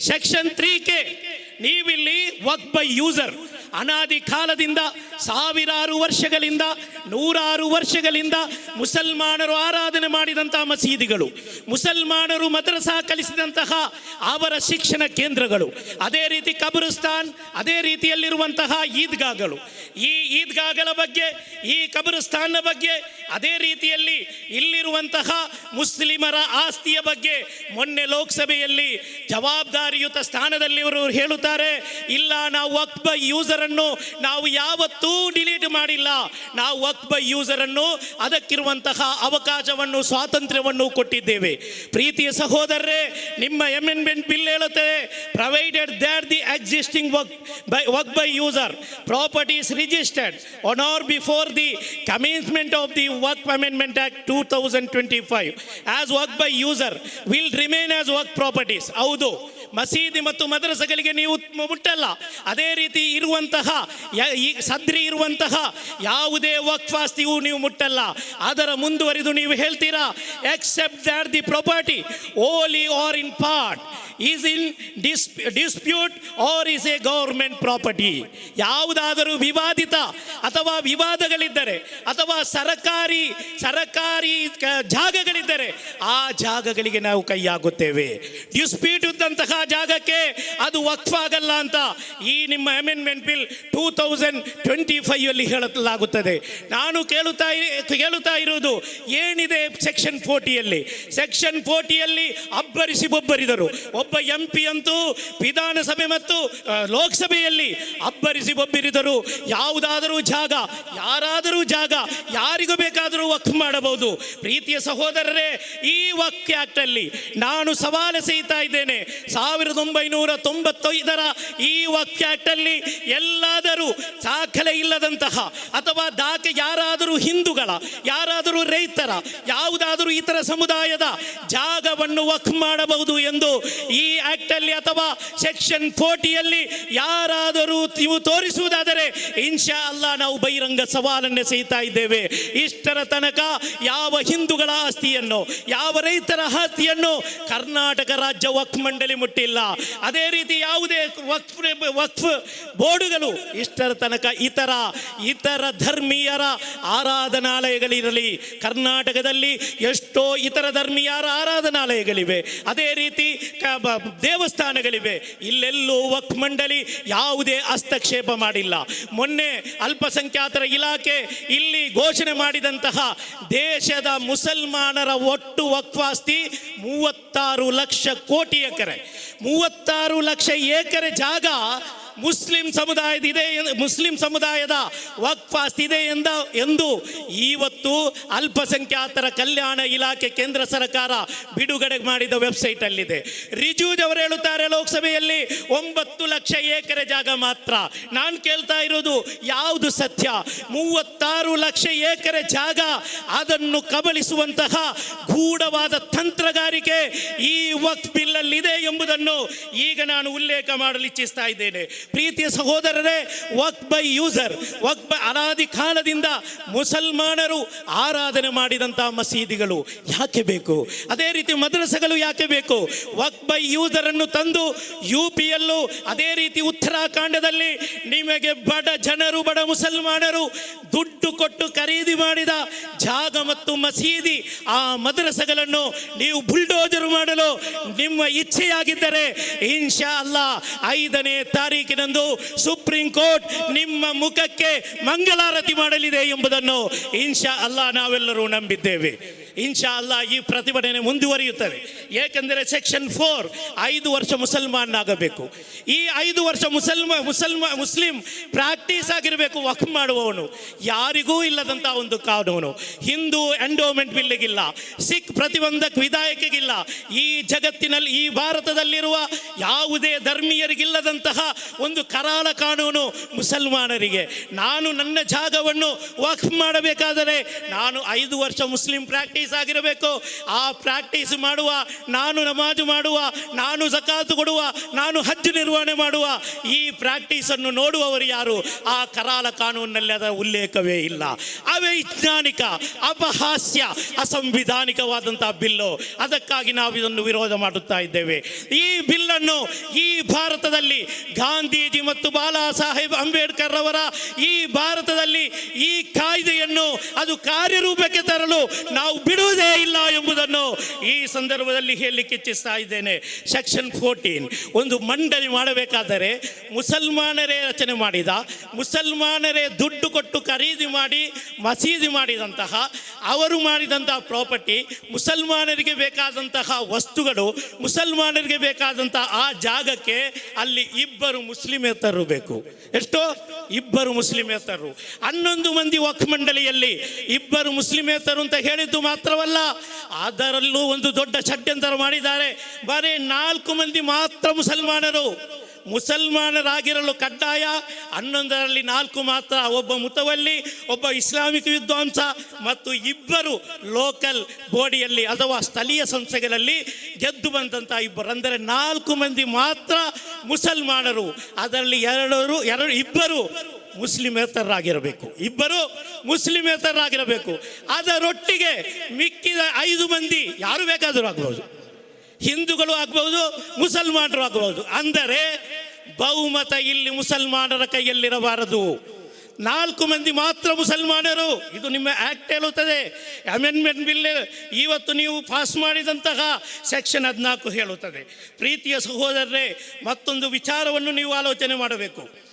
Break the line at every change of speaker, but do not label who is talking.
Section three K ನೀವಿಲ್ಲಿ work by user ಅನಾದಿ ಕಾಲದಿಂದ ಸಾವಿರಾರು ವರ್ಷಗಳಿಂದ, ನೂರಾರು ವರ್ಷಗಳಿಂದ ಮುಸಲ್ಮಾನರು ಆರಾಧನೆ ಮಾಡಿದಂತಹ ಮಸೀದಿಗಳು, ಮುಸಲ್ಮಾನರು ಮದ್ರಸಾ ಕಲಿಸಿದಂತಹ ಅವರ ಶಿಕ್ಷಣ ಕೇಂದ್ರಗಳು, ಅದೇ ರೀತಿ ಕಬ್ರಿಸ್ತಾನ್, ಅದೇ ರೀತಿಯಲ್ಲಿರುವಂತಹ ಈದ್ಗಾಗಳು ಈ ಈದ್ಗಾಗಳ ಬಗ್ಗೆ, ಈ ಕಬ್ರಿಸ್ತಾನ್ನ ಬಗ್ಗೆ, ಅದೇ ರೀತಿಯಲ್ಲಿ ಇಲ್ಲಿರುವಂತಹ ಮುಸ್ಲಿಮರ ಆಸ್ತಿಯ ಬಗ್ಗೆ ಮೊನ್ನೆ ಲೋಕಸಭೆಯಲ್ಲಿ ಜವಾಬ್ದಾರಿಯುತ ಸ್ಥಾನದಲ್ಲಿ ಇವರು ಹೇಳುತ್ತಾರೆ, ಇಲ್ಲ, ನಾವು ಅಕ್ಬ ಯೂಸರನ್ನು ನಾವು ಯಾವತ್ತೂ ಡಿಲೀಟ್ ಮಾಡಿಲ್ಲ. ನಾವು ವರ್ಕ್ ಬೈ ಯೂಸರ್ ಅನ್ನು, ಅದಕ್ಕಿರುವಂತಹ ಅವಕಾಶವನ್ನು, ಸ್ವಾತಂತ್ರ್ಯವನ್ನು ಕೊಟ್ಟಿದ್ದೇವೆ. ಪ್ರೀತಿಯ ಸಹೋದರರೇ, ನಿಮ್ಮ ಎಮೆಂಡ್ಮೆಂಟ್ ಬಿಲ್ ಹೇಳುತ್ತದೆ provided that the existing work by work by user properties registered on or before the commencement of the work amendment act two thousand twenty five as work by user will remain as work properties ಹೌದು. ಮಸೀದಿ ಮತ್ತು ಮದ್ರಸಗಳಿಗೆ ನೀವು ಮುಟ್ಟಲ್ಲ. ಅದೇ ರೀತಿ ಇರುವಂತಹ ಸದ್ರಿ ಇರುವಂತಹ ಯಾವುದೇ ವಕ್ಫಾಸ್ತಿಯು ನೀವು ಮುಟ್ಟಲ್ಲ. ಅದರ ಮುಂದುವರಿದು ನೀವು ಹೇಳ್ತೀರಾ except the property wholly or in part is in dis dispute or is a government property ಯಾವುದಾದರೂ ವಿವಾದಿತ ಅಥವಾ ವಿವಾದಗಳಿದ್ದರೆ ಅಥವಾ ಸರಕಾರಿ ಸರಕಾರಿ ಜಾಗಗಳಿದ್ದರೆ ಆ ಜಾಗಗಳಿಗೆ ನಾವು ಕೈ ಹಾಕುತ್ತೇವೆ ಡಿಸ್ಪ್ಯೂಟ್ ಇದ್ದಂತಹ ಜಾಗಕ್ಕೆ ಅದು ವಕ್ಫ್ ಆಗಲ್ಲ ಅಂತ ಈ ನಿಮ್ಮ amendment bill two thousand twenty five ಅಲ್ಲಿ ಹೇಳಲಾಗುತ್ತದೆ. ನಾನು ಕೇಳುತ್ತಾ ಕೇಳುತ್ತಾ ಇರುವುದು ಏನಿದೆ ಸೆಕ್ಷನ್ ಫೋರ್ಟಿಯಲ್ಲಿ ಸೆಕ್ಷನ್ ಫೋರ್ಟಿಯಲ್ಲಿ ಅಬ್ಬರಿಸಿ ಒಬ್ಬರಿದರು ಒಬ್ಬ ಎಂ ಪಿ ಅಂತೂ ವಿಧಾನಸಭೆ ಮತ್ತು ಲೋಕಸಭೆಯಲ್ಲಿ ಅಬ್ಬರಿಸಿ ಒಬ್ಬಿರಿದರು ಯಾವುದಾದರೂ ಜಾಗ, ಯಾರಾದರೂ ಜಾಗ, ಯಾರಿಗೂ ಬೇಕಾದರೂ ವಕ್ ಮಾಡಬಹುದು. ಪ್ರೀತಿಯ ಸಹೋದರರೇ, ಈ ವಕ್ ಆಕ್ಟ್ ಅಲ್ಲಿ ನಾನು ಸವಾಲು ಎಸೆಯುತ್ತಾ ಇದ್ದೇನೆ. ಸಾವಿರದ ಒಂಬೈನೂರ ತೊಂಬತ್ತೈದರ ಈ ವಕ್ ಆಕ್ಟ್ ಅಲ್ಲಿ ಎಲ್ಲಾದರೂ ದಾಖಲೆ ಇಲ್ಲದಂತಹ ಅಥವಾ ದಾಖಲೆ ಯಾರಾದರೂ ಹಿಂದೂಗಳ, ಯಾರಾದರೂ ರೈತರ, ಯಾವುದಾದರೂ ಇತರ ಸಮುದಾಯದ ಜಾಗವನ್ನು ವಕ್ ಮಾಡಬಹುದು ಎಂದು ಆಕ್ಟ್ ಅಲ್ಲಿ ಅಥವಾ ಸೆಕ್ಷನ್ ಫೋರ್ಟಿಯಲ್ಲಿ ಯಾರಾದರೂ ನೀವು ತೋರಿಸುವುದಾದರೆ ಇನ್ಶಾ ಅಲ್ಲ ನಾವು ಬಹಿರಂಗ ಸವಾಲನ್ನು ಸೇತಾ ಇದ್ದೇವೆ. ಇಷ್ಟರ ತನಕ ಯಾವ ಹಿಂದೂಗಳ ಆಸ್ತಿಯನ್ನು, ಯಾವ ರೈತರ ಆಸ್ತಿಯನ್ನು ಕರ್ನಾಟಕ ರಾಜ್ಯ ವಕ್ಫ್ ಮಂಡಳಿ ಮುಟ್ಟಿಲ್ಲ. ಅದೇ ರೀತಿ ಯಾವುದೇ ವಕ್ಫ್ ವಕ್ಫ್ ಬೋರ್ಡುಗಳು ಇಷ್ಟರ ತನಕ ಇತರ ಇತರ ಧರ್ಮೀಯರ ಆರಾಧನಾಲಯಗಳಿರಲಿ, ಕರ್ನಾಟಕದಲ್ಲಿ ಎಷ್ಟೋ ಇತರ ಧರ್ಮೀಯರ ಆರಾಧನಾಲಯಗಳಿವೆ. ಅದೇ ರೀತಿ ದೇವಸ್ಥಾನಗಳಿವೆ. ಇಲ್ಲೆಲ್ಲೂ ವಕ್ ಮಂಡಳಿ ಯಾವುದೇ ಹಸ್ತಕ್ಷೇಪ ಮಾಡಿಲ್ಲ. ಮೊನ್ನೆ ಅಲ್ಪಸಂಖ್ಯಾತರ ಇಲಾಖೆ ಇಲ್ಲಿ ಘೋಷಣೆ ಮಾಡಿದಂತಹ ದೇಶದ ಮುಸಲ್ಮಾನರ ಒಟ್ಟು ವಕ್ವಾಸ್ತಿ ಮೂವತ್ತಾರು ಲಕ್ಷ ಕೋಟಿ ಎಕರೆ. ಮೂವತ್ತಾರು ಲಕ್ಷ ಎಕರೆ ಜಾಗ ಮುಸ್ಲಿಂ ಸಮುದಾಯದ ಇದೆ ಮುಸ್ಲಿಂ ಸಮುದಾಯದ ವಕ್ಫಾಸ್ ಇದೆ ಎಂದ, ಎಂದು ಇವತ್ತು ಅಲ್ಪಸಂಖ್ಯಾತರ ಕಲ್ಯಾಣ ಇಲಾಖೆ ಕೇಂದ್ರ ಸರ್ಕಾರ ಬಿಡುಗಡೆ ಮಾಡಿದ ವೆಬ್ಸೈಟ್ ಅಲ್ಲಿದೆ ರಿಜೂಜ್ ಅವರು ಹೇಳುತ್ತಾರೆ, ಲೋಕಸಭೆಯಲ್ಲಿ ಒಂಬತ್ತು ಲಕ್ಷ ಎಕರೆ ಜಾಗ ಮಾತ್ರ. ನಾನು ಕೇಳ್ತಾ ಇರೋದು ಯಾವುದು ಸತ್ಯ? ಮೂವತ್ತಾರು ಲಕ್ಷ ಎಕರೆ ಜಾಗ ಅದನ್ನು ಕಬಳಿಸುವಂತಹ ಗೂಢವಾದ ತಂತ್ರಗಾರಿಕೆ ಈ ವಕ್ಫ್ ಬಿಲ್ಲಲ್ಲಿದೆ ಎಂಬುದನ್ನು ಈಗ ನಾನು ಉಲ್ಲೇಖ ಮಾಡಲು ಇಚ್ಛಿಸ್ತಾ ಇದ್ದೇನೆ. ಪ್ರೀತಿಯ ಸಹೋದರರೇ ವಕ್ ಬೈ ಯೂಸರ್ ವಕ್ ಬೈ ಅನಾದಿ ಕಾಲದಿಂದ ಮುಸಲ್ಮಾನರು ಆರಾಧನೆ ಮಾಡಿದಂಥ ಮಸೀದಿಗಳು ಯಾಕೆ ಬೇಕು? ಅದೇ ರೀತಿ ಮದ್ರಸಗಳು ಯಾಕೆ ಬೇಕು? ವಕ್ ಬೈ ಯೂಸರ್ ಅನ್ನು ತಂದು ಯು ಪಿಯಲ್ಲೂ ಅದೇ ರೀತಿ ಉತ್ತರಾಖಂಡದಲ್ಲಿ ನಿಮಗೆ ಬಡ ಜನರು, ಬಡ ಮುಸಲ್ಮಾನರು ದುಡ್ಡು ಕೊಟ್ಟು ಖರೀದಿ ಮಾಡಿದ ಜಾಗ ಮತ್ತು ಮಸೀದಿ, ಆ ಮದ್ರಸಗಳನ್ನು ನೀವು ಬುಲ್ಡೋಜರ್ ಮಾಡಲು ನಿಮ್ಮ ಇಚ್ಛೆಯಾಗಿದ್ದರೆ, ಇನ್ಶಾ ಅಲ್ಲ ಐದನೇ ತಾರೀಕಿನಂದು ಸುಪ್ರೀಂ ಕೋರ್ಟ್ ನಿಮ್ಮ ಮುಖಕ್ಕೆ ಮಂಗಳಾರತಿ ಮಾಡಲಿದೆ ಎಂಬುದನ್ನು ಇನ್ಶಾ ಅಲ್ಲಾ ನಾವೆಲ್ಲರೂ ನಂಬಿದ್ದೇವೆ. ಇನ್ಶಾ ಅಲ್ಲ ಈ ಪ್ರತಿಭಟನೆ ಮುಂದುವರಿಯುತ್ತದೆ. ಏಕೆಂದರೆ ಸೆಕ್ಷನ್ ಫೋರ್ ಐದು ವರ್ಷ ಮುಸಲ್ಮಾನಾಗಬೇಕು ಈ ಐದು ವರ್ಷ ಮುಸಲ್ಮ ಮುಸಲ್ಮ, ಮುಸ್ಲಿಂ ಪ್ರಾಕ್ಟೀಸ್ ಆಗಿರಬೇಕು ವಕ್ ಮಾಡುವವನು. ಯಾರಿಗೂ ಇಲ್ಲದಂಥ ಒಂದು ಕಾನೂನು. ಹಿಂದೂ ಎಂಡೋಮೆಂಟ್ ಬಿಲ್ಲಿಗಿಲ್ಲ. ಸಿಖ್ ಪ್ರತಿಬಂಧಕ ವಿಧಾಯಕಿಗಿಲ್ಲ ಈ ಜಗತ್ತಿನಲ್ಲಿ, ಈ ಭಾರತದಲ್ಲಿರುವ ಯಾವುದೇ ಧರ್ಮೀಯರಿಗಿಲ್ಲದಂತಹ ಒಂದು ಕರಾಳ ಕಾನೂನು ಮುಸಲ್ಮಾನರಿಗೆ. ನಾನು ನನ್ನ ಜಾಗವನ್ನು ವಕ್ ಮಾಡಬೇಕಾದರೆ ನಾನು ಐದು ವರ್ಷ ಮುಸ್ಲಿಂ ಪ್ರಾಕ್ಟೀಸ್ ಪ್ರಾಕ್ಟೀಸ್ ಆಗಿರಬೇಕು. ಆ ಪ್ರಾಕ್ಟೀಸ್ ಮಾಡುವ, ನಾನು ನಮಾಜು ಮಾಡುವ, ನಾನು ಜಕಾತು ಕೊಡುವ, ನಾನು ಹಜ್ ನಿರ್ವಹಣೆ ಮಾಡುವ, ಈ ಪ್ರಾಕ್ಟೀಸನ್ನು ನೋಡುವವರು ಯಾರು? ಆ ಕರಾಲ ಕಾನೂನಿನಲ್ಲಿ ಅದರ ಉಲ್ಲೇಖವೇ ಇಲ್ಲ. ಅವೈಜ್ಞಾನಿಕ, ಅಪಹಾಸ್ಯ, ಅಸಂವಿಧಾನಿಕವಾದಂತಹ ಬಿಲ್ಲು. ಅದಕ್ಕಾಗಿ ನಾವು ಇದನ್ನು ವಿರೋಧ ಮಾಡುತ್ತಾ ಇದ್ದೇವೆ. ಈ ಬಿಲ್ಲನ್ನು ಈ ಭಾರತದಲ್ಲಿ ಗಾಂಧೀಜಿ ಮತ್ತು ಬಾಲಾ ಸಾಹೇಬ್ ಅಂಬೇಡ್ಕರ್ ಅವರ ಈ ಭಾರತದಲ್ಲಿ ಈ ಕಾಯ್ದೆಯನ್ನು ಅದು ಕಾರ್ಯರೂಪಕ್ಕೆ ತರಲು ನಾವು ಬಿಡುವುದೇ ಇಲ್ಲ ಎಂಬುದನ್ನು ಈ ಸಂದರ್ಭದಲ್ಲಿ ಹೇಳಲಿಕ್ಕೆ ಇಚ್ಛಿಸ್ತಾ ಇದ್ದೇನೆ. ಸೆಕ್ಷನ್ ಫೋರ್ಟೀನ್ ಒಂದು ಮಂಡಳಿ ಮಾಡಬೇಕಾದರೆ ಮುಸಲ್ಮಾನರೇ ರಚನೆ ಮಾಡಿದ, ಮುಸಲ್ಮಾನರೇ ದುಡ್ಡು ಕೊಟ್ಟು ಖರೀದಿ ಮಾಡಿ, ಮಸೀದಿ ಮಾಡಿದಂತಹ, ಅವರು ಮಾಡಿದಂತಹ ಪ್ರಾಪರ್ಟಿ ಮುಸಲ್ಮಾನರಿಗೆ ಬೇಕಾದಂತಹ ವಸ್ತುಗಳು, ಮುಸಲ್ಮಾನರಿಗೆ ಬೇಕಾದಂತಹ ಆ ಜಾಗಕ್ಕೆ ಅಲ್ಲಿ ಇಬ್ಬರು ಮುಸ್ಲಿಮೇತರರು ಬೇಕು. ಎಷ್ಟೋ? ಇಬ್ಬರು ಮುಸ್ಲಿಮೇತರರು ಹನ್ನೊಂದು ಮಂದಿ ವಕ್ ಮಂಡಳಿಯಲ್ಲಿ ಇಬ್ಬರು ಮುಸ್ಲಿಮೇತರು ಅಂತ ಹೇಳಿದ್ದು ಮಾತ್ರವಲ್ಲ ಅದರಲ್ಲೂ ಒಂದು ದೊಡ್ಡ ಷಡ್ಯಂತರ ಮಾಡಿದ್ದಾರೆ. ಬರೀ ನಾಲ್ಕು ಮಂದಿ ಮಾತ್ರ ಮುಸಲ್ಮಾನರು. ಮುಸಲ್ಮಾನರಾಗಿರಲು ಕಡ್ಡಾಯ. ಹನ್ನೊಂದರಲ್ಲಿ ನಾಲ್ಕು ಮಾತ್ರ ಒಬ್ಬ ಮುತವಲ್ಲಿ, ಒಬ್ಬ ಇಸ್ಲಾಮಿಕ್ ವಿದ್ವಾಂಸ ಮತ್ತು ಇಬ್ಬರು ಲೋಕಲ್ ಬಾಡಿಯಲ್ಲಿ ಅಥವಾ ಸ್ಥಳೀಯ ಸಂಸ್ಥೆಗಳಲ್ಲಿ ಗೆದ್ದು ಬಂದಂಥ ಇಬ್ಬರು. ಅಂದರೆ ನಾಲ್ಕು ಮಂದಿ ಮಾತ್ರ ಮುಸಲ್ಮಾನರು. ಅದರಲ್ಲಿ ಎರಡರು ಎರಡು, ಇಬ್ಬರು ಮುಸ್ಲಿಮೇತರರಾಗಿರಬೇಕು. ಇಬ್ಬರು ಮುಸ್ಲಿಮೇತರರಾಗಿರಬೇಕು. ಅದರೊಟ್ಟಿಗೆ ಮಿಕ್ಕಿದ ಐದು ಮಂದಿ ಯಾರು ಬೇಕಾದರೂ ಆಗ್ಬೋದು. ಹಿಂದೂಗಳು ಆಗ್ಬೋದು, ಮುಸಲ್ಮಾನರು ಆಗ್ಬೋದು. ಅಂದರೆ ಬಹುಮತ ಇಲ್ಲಿ ಮುಸಲ್ಮಾನರ ಕೈಯಲ್ಲಿರಬಾರದು. ನಾಲ್ಕು ಮಂದಿ ಮಾತ್ರ ಮುಸಲ್ಮಾನರು. ಇದು ನಿಮ್ಮ ಆ್ಯಕ್ಟ್ ಹೇಳುತ್ತದೆ. ಅಮೆಂಡ್ಮೆಂಟ್ ಬಿಲ್ ಇವತ್ತು ನೀವು ಪಾಸ್ ಮಾಡಿದಂತಹ ಸೆಕ್ಷನ್ ಹದಿನಾಲ್ಕು ಹೇಳುತ್ತದೆ. ಪ್ರೀತಿಯ ಸಹೋದರರೇ, ಮತ್ತೊಂದು ವಿಚಾರವನ್ನು ನೀವು ಆಲೋಚನೆ ಮಾಡಬೇಕು.